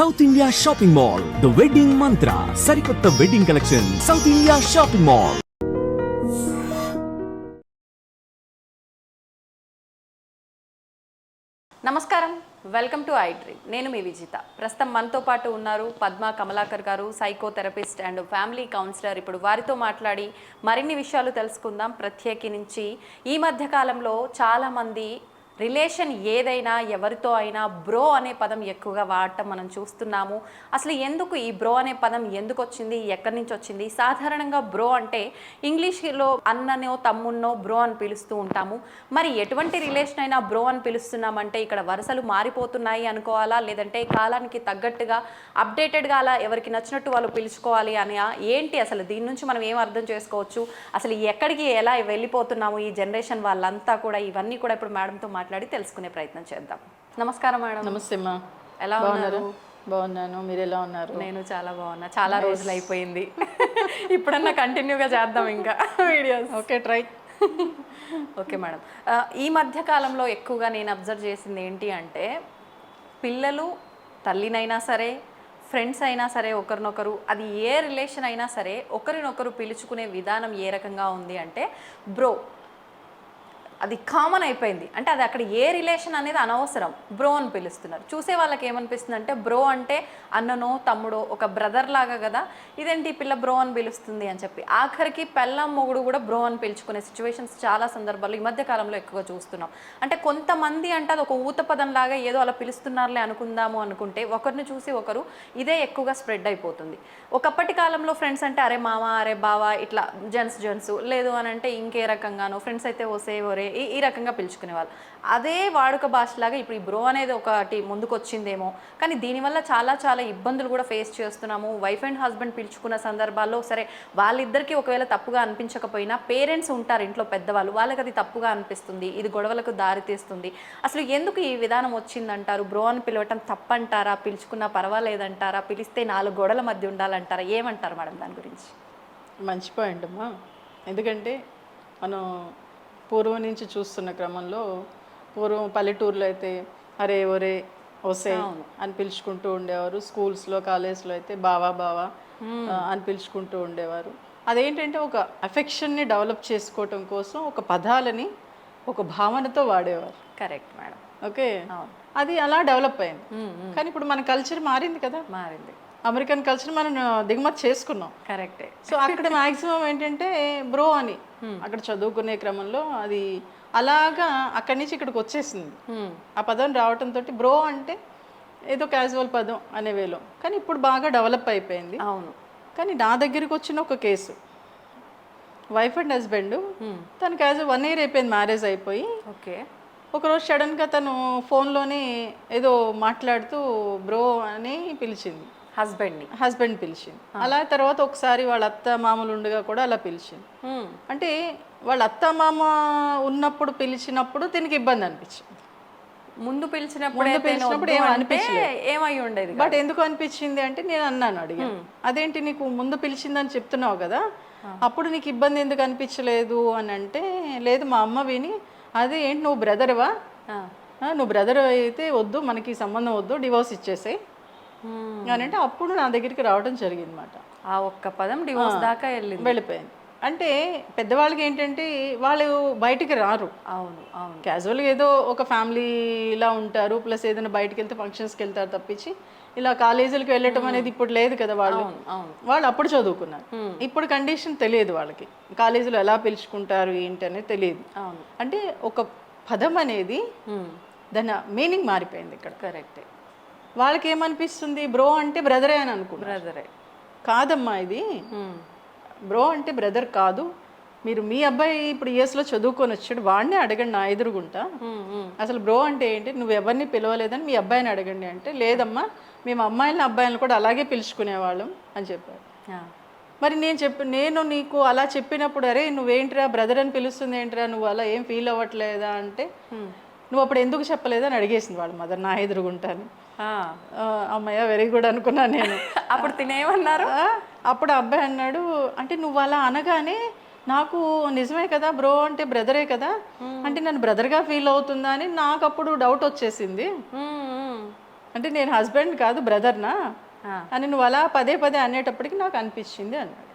South India shopping mall the wedding Mantra సరికొత్త wedding collection south India shopping mall నమస్కారం. Welcome to I dream నేను మీ విజిత. ప్రస్తుతం మనతో పాటు ఉన్నారు పద్మ కమలాకర్ గారు సైకోథెరపిస్ట్ అండ్ ఫ్యామిలీ కౌన్సిలర్ ఇప్పుడు వారితో మాట్లాడి మరిన్ని విషయాలు తెలుసుకుందాం. ప్రత్యేకించి ఈ మధ్య కాలంలో చాలామంది రిలేషన్ ఏదైనా ఎవరితో అయినా బ్రో అనే పదం ఎక్కువగా వాడటం మనం చూస్తున్నాము. అసలు ఎందుకు ఈ బ్రో అనే పదం ఎందుకు వచ్చింది ఎక్కడి నుంచి వచ్చింది? సాధారణంగా బ్రో అంటే ఇంగ్లీష్లో అన్ననో తమ్మున్నో బ్రో అని పిలుస్తూ ఉంటాము. మరి ఎటువంటి రిలేషన్ అయినా బ్రో అని పిలుస్తున్నామంటే ఇక్కడ వరుసలు మారిపోతున్నాయి అనుకోవాలా? లేదంటే కాలానికి తగ్గట్టుగా అప్డేటెడ్గా అలా ఎవరికి నచ్చినట్టు వాళ్ళు పిలుచుకోవాలి అని ఏంటి అసలు? దీని నుంచి మనం ఏం అర్థం చేసుకోవచ్చు? అసలు ఎక్కడికి ఎలా వెళ్ళిపోతున్నాము ఈ జనరేషన్ వాళ్ళంతా కూడా? ఇవన్నీ కూడా ఇప్పుడు మేడంతో మాట్లాడి తెలుసుకునే ప్రయత్నం చేద్దాం. నమస్కారం మేడం. నమస్తే అమ్మా. ఎలా ఉన్నారు? బాగున్నాను. మీరు ఎలా ఉన్నారు? నేను చాలా బాగున్నా. చాలా రోజులు అయిపోయింది. ఇప్పుడన్నా కంటిన్యూగా చేద్దాం ఇంకా videos. Okay try. Okay madam. ఈ మధ్య కాలంలో ఎక్కువగా నేను అబ్జర్వ్ చేసింది ఏంటి అంటే పిల్లలు తల్లినైనా సరే ఫ్రెండ్స్ అయినా సరే ఒకరినొకరు అది ఏ రిలేషన్ అయినా సరే ఒకరినొకరు పిలుచుకునే విధానం ఏ రకంగా ఉంది అంటే బ్రో అది కామన్ అయిపోయింది. అంటే అది అక్కడ ఏ రిలేషన్ అనేది అనవసరం. బ్రో అని పిలుస్తున్నారు. చూసే వాళ్ళకి ఏమనిపిస్తుంది అంటే బ్రో అంటే అన్ననో తమ్ముడో ఒక బ్రదర్ లాగా కదా ఇదేంటి ఈ పిల్ల బ్రో అని పిలుస్తుంది అని చెప్పి. ఆఖరికి పెళ్ళం మొగుడు కూడా బ్రో అని పిలుచుకునే సిచ్యువేషన్స్ చాలా సందర్భాల్లో ఈ మధ్య కాలంలో ఎక్కువగా చూస్తున్నాం. అంటే కొంతమంది అంటే అది ఒక ఊత పదం లాగా ఏదో అలా పిలుస్తున్నారులే అనుకుందాము అనుకుంటే ఒకరిని చూసి ఒకరు ఇదే ఎక్కువగా స్ప్రెడ్ అయిపోతుంది. ఒకప్పటి కాలంలో ఫ్రెండ్స్ అంటే అరే మామ అరే బావ ఇట్లా జెంట్స్ జెంట్స్ లేదు అని అంటే ఇంకే రకంగానో ఫ్రెండ్స్ అయితే ఓసే ఒరే ఈ ఈ రకంగా పిలుచుకునేవాళ్ళు. అదే వాడుక భాషలాగా ఇప్పుడు ఈ బ్రో అనేది ఒకటి ముందుకు వచ్చిందేమో కానీ దీనివల్ల చాలా చాలా ఇబ్బందులు కూడా ఫేస్ చేస్తున్నాము. వైఫ్ అండ్ హస్బెండ్ పిలుచుకున్న సందర్భాల్లో సరే వాళ్ళిద్దరికీ ఒకవేళ తప్పుగా అనిపించకపోయినా పేరెంట్స్ ఉంటారు ఇంట్లో పెద్దవాళ్ళు. వాళ్ళకి అది తప్పుగా అనిపిస్తుంది. ఇది గొడవలకు దారితీస్తుంది అసలు ఎందుకు ఈ విధానం వచ్చిందంటారు? బ్రో అని పిలవటం తప్పంటారా? పిలుచుకున్నా పర్వాలేదంటారా? పిలిస్తే నాలుగు గొడవల మధ్య ఉండాలంటారా? ఏమంటారు మేడం దాని గురించి? మంచి పాయింట్ అమ్మా. ఎందుకంటే మనం పూర్వం నుంచి చూస్తున్న క్రమంలో పూర్వం పల్లెటూరులో అయితే అరే ఒరే ఒసే అని పిలుచుకుంటూ ఉండేవారు. స్కూల్స్లో కాలేజ్లో అయితే బావా బావా అని పిలుచుకుంటూ ఉండేవారు. అదేంటంటే ఒక అఫెక్షన్ని డెవలప్ చేసుకోవటం కోసం ఒక పదాలని ఒక భావనతో వాడేవారు. Correct madam okay. అది అలా డెవలప్ అయింది. కానీ ఇప్పుడు మన కల్చర్ మారింది కదా. మారింది. అమెరికన్ కల్చర్ మనం దిగుమతి చేసుకున్నాం. కరెక్టే. సో అక్కడ మాక్సిమం ఏంటంటే బ్రో అని అక్కడ చదువుకునే క్రమంలో అది అలాగా అక్కడి నుంచి ఇక్కడికి వచ్చేసింది. ఆ పదం రావటంతో బ్రో అంటే ఏదో క్యాజువల్ పదం అనే వేలో. కానీ ఇప్పుడు బాగా డెవలప్ అయిపోయింది. అవును. కానీ నా దగ్గరికి వచ్చిన ఒక కేసు. వైఫ్ అండ్ హస్బెండ్ తనకి యాజ్ వన్ ఇయర్ అయిపోయింది మ్యారేజ్ అయిపోయి ఓకే. ఒకరోజు సడన్గా తను ఫోన్లోనే ఏదో మాట్లాడుతూ బ్రో అని పిలిచింది. హస్బెండ్ని. హస్బెండ్ పిలిచింది. అలా తర్వాత ఒకసారి వాళ్ళ అత్త మామలు ఉండగా కూడా అలా పిలిచింది. అంటే వాళ్ళ అత్త మామ ఉన్నప్పుడు పిలిచినప్పుడు దీనికి ఇబ్బంది అనిపించింది. ముందు పిలిచినప్పుడు పిలిచినప్పుడు ఏం అనిపించలేదు. ఏమై ఉండేది బట్ ఎందుకు అనిపించింది అంటే నేను అన్నాను అడిగా అదేంటి నీకు ముందు పిలిచిందని చెప్తున్నావు కదా అప్పుడు నీకు ఇబ్బంది ఎందుకు అనిపించలేదు? అని అంటే లేదు మా అమ్మ విని అదే ఏంటి నువ్వు బ్రదర్వా. నువ్వు బ్రదర్ అయితే వద్దు మనకి సంబంధం వద్దు డివోర్స్ ఇచ్చేసాయి. Hmm. అని అంటే అప్పుడు నా దగ్గరికి రావడం జరిగింది అనమాట ఆ ఒక్క పదం డివోర్స్ దాకా వెళ్ళింది. వెళ్ళిపోయింది. అంటే పెద్దవాళ్ళకి ఏంటంటే వాళ్ళు బయటికి రారు. అవును అవును. క్యాజువల్గా ఏదో ఒక ఫ్యామిలీలా ఉంటారు ప్లస్ ఏదైనా బయటికి వెళ్తే ఫంక్షన్స్కి వెళ్తారు తప్పించి ఇలా కాలేజీలకు వెళ్ళటం అనేది ఇప్పుడు లేదు కదా వాళ్ళు. వాళ్ళు అప్పుడు చదువుకున్నారు. ఇప్పుడు కండిషన్ తెలియదు వాళ్ళకి. కాలేజీలో ఎలా పిలుచుకుంటారు ఏంటి అనేది తెలియదు. అవును. అంటే ఒక పదం అనేది దాని మీనింగ్ మారిపోయింది ఇక్కడ. కరెక్టే. వాళ్ళకి ఏమనిపిస్తుంది బ్రో అంటే బ్రదరే అని అనుకున్నారు. బ్రదరే. కాదమ్మా ఇది. బ్రో అంటే బ్రదర్ కాదు. మీరు మీ అబ్బాయి ఇప్పుడు ఇయర్స్లో చదువుకొని వచ్చాడు వాడిని అడగండి నా ఎదురుగుంటా అసలు బ్రో అంటే ఏంటి? నువ్వు ఎవరిని పిలవలేదని మీ అబ్బాయిని అడగండి అంటే లేదమ్మా మేము అమ్మాయిలను అబ్బాయిలను కూడా అలాగే పిలుచుకునేవాళ్ళం అని చెప్పారు మరి నేను చెప్పి నేను నీకు అలా చెప్పినప్పుడు అరే నువ్వేంట్రా బ్రదర్ అని పిలుస్తుంది ఏంట్రా నువ్వు? అలా ఏం ఫీల్ అవ్వట్లేదా అంటే నువ్వు అప్పుడు ఎందుకు చెప్పలేదని అడిగేసింది వాళ్ళ మదర్ నా ఎదురుగుంటాను అమ్మయ్య వెరీ గుడ్ అనుకున్నాను నేను. అప్పుడు తినేమన్నారు అప్పుడు అబ్బాయి అన్నాడు అంటే నువ్వు అలా అనగానే నాకు నిజమే కదా బ్రో అంటే బ్రదరే కదా అంటే నన్ను బ్రదర్గా ఫీల్ అవుతుందా అని నాకు అప్పుడు డౌట్ వచ్చేసింది. అంటే నేను హస్బెండ్ కాదు బ్రదర్నా. అని నువ్వు అలా పదే పదే అనేటప్పటికి నాకు అనిపించింది అన్నాడు.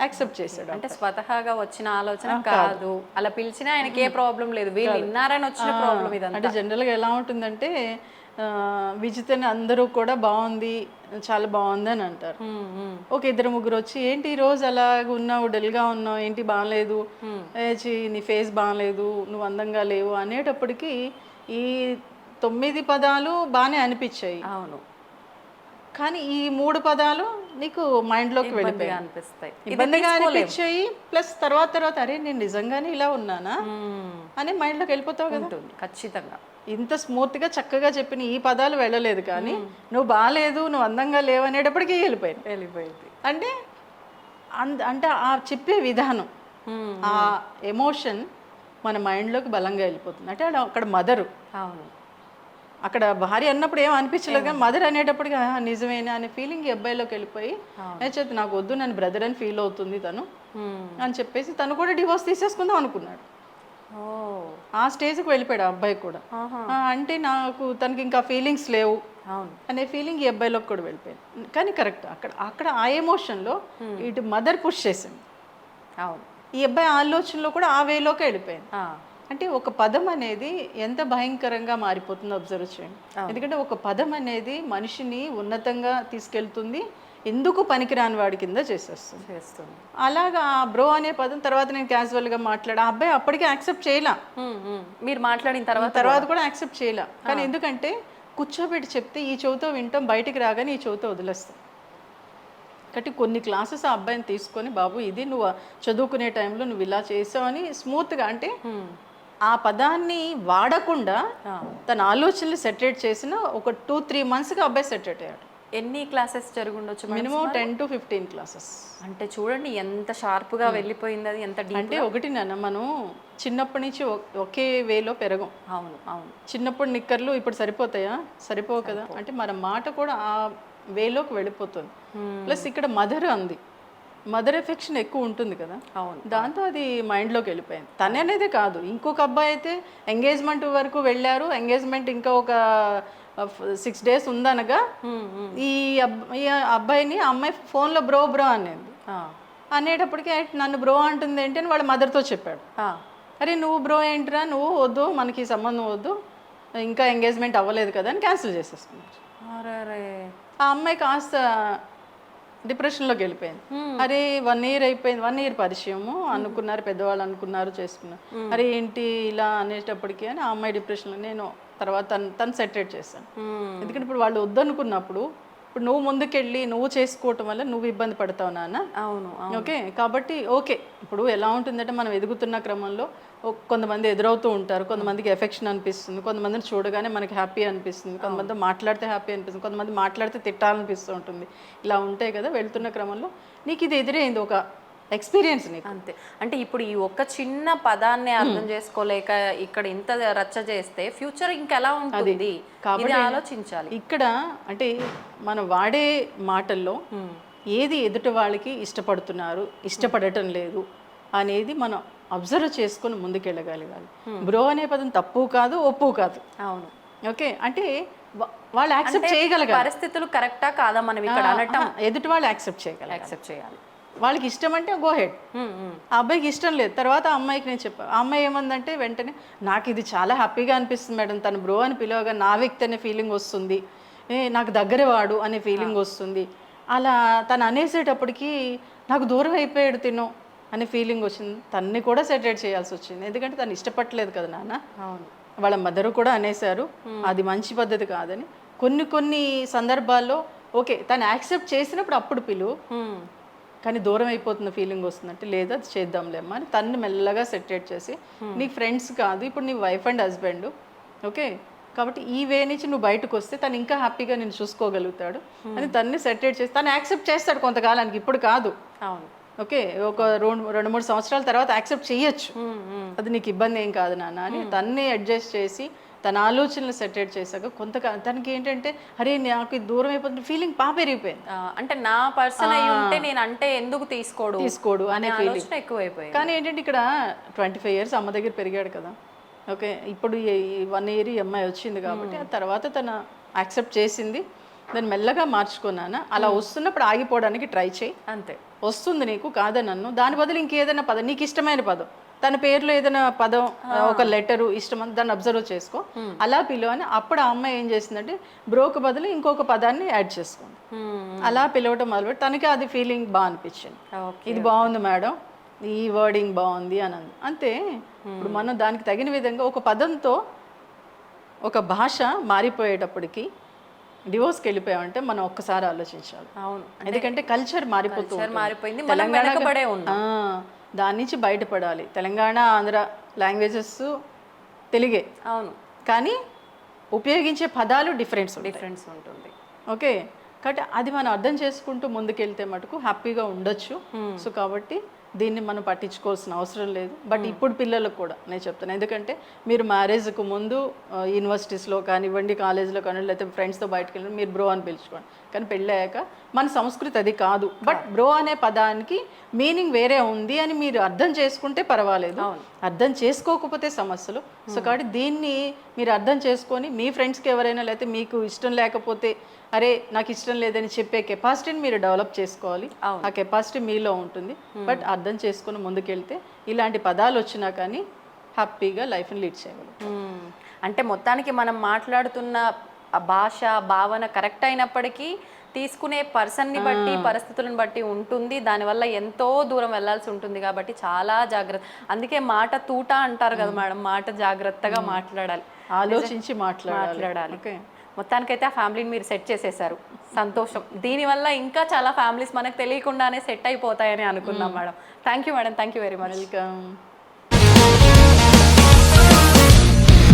యాక్సెప్ట్ చేశాడు అంటే స్వతహాగా వచ్చిన ఆలోచన కాదు. అలా పిలిచినా ఆయనకి ఏ ప్రాబ్లం లేదు. వీళ్ళు విన్నారని వచ్చిన ప్రాబ్లం ఇదంతా. అంటే జనరల్గా ఎలా ఉంటుందంటే విజితని అందరూ కూడా బాగుంది చాలా బాగుంది అని అంటారు. ఒక ఇద్దరు ముగ్గురు వచ్చి ఏంటి ఈ రోజు అలాగ ఉన్నావు డల్గా ఉన్నావు ఏంటి బాగాలేదు? నీ ఫేస్ బాగాలేదు నువ్వు అందంగా లేవు అనేటప్పటికి ఈ తొమ్మిది పదాలు బాగానే అనిపించాయి. అవును. కానీ ఈ మూడు పదాలు నీకు మైండ్లోకి వెళ్ళిపోయాయి. అనిపిస్తాయి. ఇబ్బందిగా. అనిపించాయి ప్లస్ తర్వాత తర్వాత అరే నేను నిజంగానే ఇలా ఉన్నానా? అని మైండ్లోకి వెళ్ళిపోతావు కదా. ఉంటుంది ఖచ్చితంగా. ఇంత స్మూత్గా చక్కగా చెప్పిన ఈ పదాలు వెళ్ళలేదు కానీ నువ్వు బాగాలేదు నువ్వు అందంగా లేవు అనేటప్పటికీ వెళ్ళిపోయాను వెళ్ళిపోయింది. అంటే అంద అంటే ఆ చెప్పే విధానం ఆ ఎమోషన్ మన మైండ్లోకి బలంగా వెళ్ళిపోతుంది. అంటే అక్కడ మదరు. అవును. అక్కడ భార్య అన్నప్పుడు ఏం అనిపించలేదు కానీ మదర్ అనేటప్పటికి "ఆ, నిజమేనా అనే ఫీలింగ్ ఈ అబ్బాయిలోకి వెళ్ళిపోయి "ఏ చేతి నాకు వద్దు నన్ను బ్రదర్ అని ఫీల్ అవుతుంది తను. అని చెప్పేసి తను కూడా డివోర్స్ తీసేసుకుందాం అనుకున్నాడు. ఆ స్టేజ్కి వెళ్ళిపోయాడు ఆ అబ్బాయి కూడా. "ఆ, అంటే నాకు తనకి ఇంకా ఫీలింగ్స్ లేవు అవును. అనే ఫీలింగ్ ఈ అబ్బాయిలోకి కూడా వెళ్ళిపోయింది. కానీ కరెక్ట్ అక్కడ అక్కడ ఆ ఎమోషన్లో ఇటు మదర్ పుష్ చేసింది. అవును. ఈ అబ్బాయి ఆలోచనలో కూడా ఆ వేలోకి వెళ్ళిపోయింది. ఆ, అంటే ఒక పదం అనేది ఎంత భయంకరంగా మారిపోతుందో అబ్జర్వ్ చేయండి. ఎందుకంటే ఒక పదం అనేది మనిషిని ఉన్నతంగా తీసుకెళ్తుంది ఎందుకు పనికిరాని వాడి కింద చేసేస్తుంది. చేస్తుంది. అలాగా ఆ బ్రో అనే పదం తర్వాత నేను క్యాజువల్గా మాట్లాడా అబ్బాయి అప్పటికే యాక్సెప్ట్ చేయలే. మీరు మాట్లాడిన తర్వాత తర్వాత కూడా. యాక్సెప్ట్ చేయలే. కానీ ఎందుకంటే కూర్చోబెట్టి చెప్తే ఈ చెవితో వింటాం బయటికి రాగానే ఈ చెవితో వదిలేస్తాం. కాబట్టి కొన్ని క్లాసెస్ ఆ అబ్బాయిని తీసుకొని బాబు ఇది నువ్వు చదువుకునే టైంలో నువ్వు ఇలా చేసావని స్మూత్గా అంటే ఆ పదాన్ని వాడకుండా. తన ఆలోచనలు సెటరేట్ చేసిన ఒక టూ త్రీ మంత్స్గా అబ్బాయి సెటరేట్ అయ్యాడు. ఎన్ని classes జరుగుండొచ్చు? Minimum ten to fifteen classes. అంటే చూడండి ఎంత షార్ప్గా వెళ్ళిపోయింది అది ఎంత అంటే ఒకటి నాన్న మనం చిన్నప్పటి నుంచి ఒకే వేలో పెరగం. అవును అవును. చిన్నప్పుడు నిక్కర్లు ఇప్పుడు సరిపోతాయా? సరిపోవు కదా? అంటే మన మాట కూడా ఆ వేలోకి వెళ్ళిపోతుంది. ప్లస్ ఇక్కడ మదర్ అంది. మదర్ ఎఫెక్షన్ ఎక్కువ ఉంటుంది కదా. అవును. దాంతో అది మైండ్లోకి వెళ్ళిపోయింది. తనే అనేదే కాదు. ఇంకొక అబ్బాయి అయితే ఎంగేజ్మెంట్ వరకు వెళ్ళారు. ఎంగేజ్మెంట్ ఇంకా ఒక సిక్స్ డేస్ ఉందనగా. ఈ అబ్- ఈ అబ్బాయిని అమ్మాయి ఫోన్లో బ్రో బ్రో అనేది. అనేటప్పటికి "ఏ, నన్ను బ్రో అంటుంది ఏంటి అని వాళ్ళ మదర్తో చెప్పాడు. అరే నువ్వు బ్రో ఏంటిరా? నువ్వు వద్దు మనకి సంబంధం వద్దు. ఇంకా ఎంగేజ్మెంట్ అవ్వలేదు కదా అని క్యాన్సిల్ చేసేసుకున్నారు. అరెరే. ఆ అమ్మాయి కాస్త డిప్రెషన్లోకి వెళ్ళిపోయింది. అరే వన్ ఇయర్ అయిపోయింది. వన్ ఇయర్ పరిచయము. అనుకున్నారు పెద్దవాళ్ళు అనుకున్నారు చేసుకున్నారు. అరే ఏంటి ఇలా అనేటప్పటికి అని ఆ అమ్మాయి డిప్రెషన్లో నేను తర్వాత తను తను సెటరేట్ చేశాను. ఎందుకంటే ఇప్పుడు వాళ్ళు వద్దనుకున్నప్పుడు ఇప్పుడు నువ్వు ముందుకెళ్ళి నువ్వు చేసుకోవటం వల్ల నువ్వు ఇబ్బంది పడతావు నాన్న. అవును. ఓకే? కాబట్టి ఓకే. ఇప్పుడు ఎలా ఉంటుందంటే మనం ఎదుగుతున్న క్రమంలో కొంతమంది ఎదురవుతూ ఉంటారు కొంతమందికి ఎఫెక్షన్ అనిపిస్తుంది కొంతమందిని చూడగానే మనకి హ్యాపీ అనిపిస్తుంది కొంతమంది మాట్లాడితే హ్యాపీ అనిపిస్తుంది కొంతమంది మాట్లాడితే తిట్టాలనిపిస్తూ ఉంటుంది. ఇలా ఉంటాయి కదా వెళ్తున్న క్రమంలో నీకు ఇది ఎదురైంది ఒక ఎక్స్పీరియన్స్ నీకు. అంతే. అంటే ఇప్పుడు ఈ ఒక్క చిన్న పదాన్ని అర్థం చేసుకోలేక ఇక్కడ ఇంత రచ్చ చేస్తే ఫ్యూచర్ ఇంకెలా ఉంటుంది? ఇది ఆలోచించాలి. ఇక్కడ అంటే మనం వాడే మాటల్లో ఏది ఎదుటి వాళ్ళకి ఇష్టపడుతున్నారు ఇష్టపడటం లేదు అనేది మనం అబ్జర్వ్ చేసుకొని ముందుకెళ్ళగలగాలి. బ్రో అనే పదం తప్పు కాదు ఒప్పు కాదు. అవును. ఓకే? అంటే వాళ్ళు యాక్సెప్ట్ చేయగలగాలి. పరిస్థితులు కరెక్టా కాదా మనం ఇక్కడ అనటం? ఎదుటి వాళ్ళు యాక్సెప్ట్ చేయగలగాలి. యాక్సెప్ట్ చేయాలి. వాళ్ళకి ఇష్టం అంటే గో హెడ్. ఉమ్, ఉమ్. ఆ అబ్బాయికి ఇష్టం లేదు. తర్వాత ఆ అమ్మాయికి నేను చెప్పా ఆ అమ్మాయి ఏమందంటే వెంటనే నాకు ఇది చాలా హ్యాపీగా అనిపిస్తుంది మేడం. తను బ్రో అని పిలవగా నా వ్యక్తి అనే ఫీలింగ్ వస్తుంది. ఏ నాకు దగ్గర వాడు అనే ఫీలింగ్ వస్తుంది. అలా తను అనేసేటప్పటికి నాకు దూరం అయిపోయాడు తిను. అనే ఫీలింగ్ వచ్చింది. తన్ని కూడా సెటరేట్ చేయాల్సి వచ్చింది. ఎందుకంటే తను ఇష్టపడలేదు కదా నాన్న. అవును. వాళ్ళ మదర్ కూడా అనేశారు. అది మంచి పద్ధతి కాదని. కొన్ని కొన్ని సందర్భాల్లో ఓకే తను యాక్సెప్ట్ చేసినప్పుడు అప్పుడు పిలువు ఉమ్, కానీ దూరం అయిపోతున్న ఫీలింగ్ వస్తుందంటే లేదా అది చేద్దాంలేమ్మా అని తన్ని మెల్లగా సెటరేట్ చేసి నీ ఫ్రెండ్స్ కాదు. ఇప్పుడు నీ వైఫ్ అండ్ హస్బెండ్ ఓకే? కాబట్టి ఈ వే నుంచి నువ్వు బయటకు వస్తే తను ఇంకా హ్యాపీగా నేను చూసుకోగలుగుతాడు అని తన్ని సెటరేట్ చేసి తను యాక్సెప్ట్ చేస్తాడు కొంతకాలానికి. ఇప్పుడు కాదు. అవును. ఓకే ఒక రెండు రెండు మూడు సంవత్సరాల తర్వాత యాక్సెప్ట్ చేయొచ్చు. అది నీకు ఇబ్బంది ఏం కాదు నాన్న అని తన్నే అడ్జస్ట్ చేసి తన ఆలోచనలు సెటరేట్ చేశాక కొంత తనకి ఏంటంటే అరే నాకు ఇది దూరం అయిపోతుంది ఫీలింగ్ బాగా పెరిగిపోయింది. అంటే నా పర్సన్ అయి ఉంటే నేను అంటే ఎందుకు తీసుకోడు? తీసుకోడు అనే ఫీలింగ్ ఎక్కువైపోయింది. కానీ ఏంటంటే ఇక్కడ ట్వంటీ ఫైవ్ ఇయర్స్ అమ్మ దగ్గర పెరిగాడు కదా. ఓకే ఇప్పుడు వన్ ఇయర్ ఈ అమ్మాయి వచ్చింది కాబట్టి ఆ తర్వాత తన యాక్సెప్ట్ చేసింది. దాన్ని మెల్లగా మార్చుకున్నాను అలా వస్తున్నప్పుడు ఆగిపోవడానికి ట్రై చేయి. అంతే. వస్తుంది నీకు కాదని నన్ను? దాని బదులు ఇంకేదైనా పదం నీకు ఇష్టమైన పదం. తన పేరులో ఏదైనా పదం ఒక లెటరు ఇష్టం దాన్ని అబ్జర్వ్ చేసుకో. అలా పిలువని అప్పుడు ఆ అమ్మాయి ఏం చేసిందంటే బ్రోకు బదులు ఇంకొక పదాన్ని యాడ్ చేసుకుంది. అలా పిలవటం మొదలుపెట్టి తనకి అది ఫీలింగ్ బాగా అనిపించింది. ఇది బాగుంది మేడం ఈ వర్డింగ్ బాగుంది అని అంది. అంతే ఇప్పుడు మనం దానికి తగిన విధంగా ఒక పదంతో ఒక భాష మారిపోయేటప్పటికి డివోర్స్కి వెళ్ళిపోయామంటే మనం ఒక్కసారి ఆలోచించాలి. అవును. ఎందుకంటే కల్చర్ మారిపోతూ Culture ఉంటుంది. మారిపోయింది, మనం తెలంగాణ వెనకబడే ఉన్నాం. ఆ, దాని నుంచి బయటపడాలి. తెలంగాణ ఆంధ్ర లాంగ్వేజెస్ తెలుగే. అవును. కానీ ఉపయోగించే పదాలు డిఫరెన్స్ డిఫరెన్స్ ఉంటుంది. ఓకే. కాబట్టి అది మనం అర్థం చేసుకుంటూ ముందుకెళ్తే మటుకు హ్యాపీగా ఉండొచ్చు. సో కాబట్టి దీన్ని మనం పట్టించుకోవాల్సిన అవసరం లేదు. బట్ ఇప్పుడు పిల్లలకు కూడా నేను చెప్తాను ఎందుకంటే మీరు మ్యారేజ్కు ముందు యూనివర్సిటీస్లో కానివ్వండి కాలేజీలో కానివ్వండి లేకపోతే ఫ్రెండ్స్తో బయటకు వెళ్ళి మీరు బ్రో అని పిలుచుకోండి. కానీ పెళ్ళి అయ్యాక మన సంస్కృతి అది కాదు. బట్ బ్రో అనే పదానికి మీనింగ్ వేరే ఉంది అని మీరు అర్థం చేసుకుంటే పర్వాలేదు. అర్థం చేసుకోకపోతే సమస్యలు. సో కాబట్టి దీన్ని మీరు అర్థం చేసుకొని మీ ఫ్రెండ్స్కి ఎవరైనా లేకపోతే మీకు ఇష్టం లేకపోతే అరే నాకు ఇష్టం లేదని చెప్పే కెపాసిటీని మీరు డెవలప్ చేసుకోవాలి. ఆ కెపాసిటీ మీలో ఉంటుంది. బట్ అర్థం చేసుకుని ముందుకెళ్తే ఇలాంటి పదాలు వచ్చినా కానీ హ్యాపీగా లైఫ్ని లీడ్ చేయగలం. అంటే మొత్తానికి మనం మాట్లాడుతున్న భాష భావన కరెక్ట్ అయినప్పటికీ తీసుకునే పర్సన్ని బట్టి పరిస్థితులను బట్టి ఉంటుంది. దానివల్ల ఎంతో దూరం వెళ్ళాల్సి ఉంటుంది కాబట్టి చాలా జాగ్రత్త అందుకే మాట తూట అంటారు కదా మేడం మాట జాగ్రత్తగా మాట్లాడాలి. ఆలోచించి మాట్లాడాలి. మొత్తానికైతే ఆ ఫ్యామిలీని మీరు సెట్ చేసేసారు. సంతోషం. దీనివల్ల ఇంకా చాలా ఫ్యామిలీస్ మనకు తెలియకుండానే సెట్ అయిపోతాయని అనుకుందాం madam. Thank you madam thank you very much. Welcome.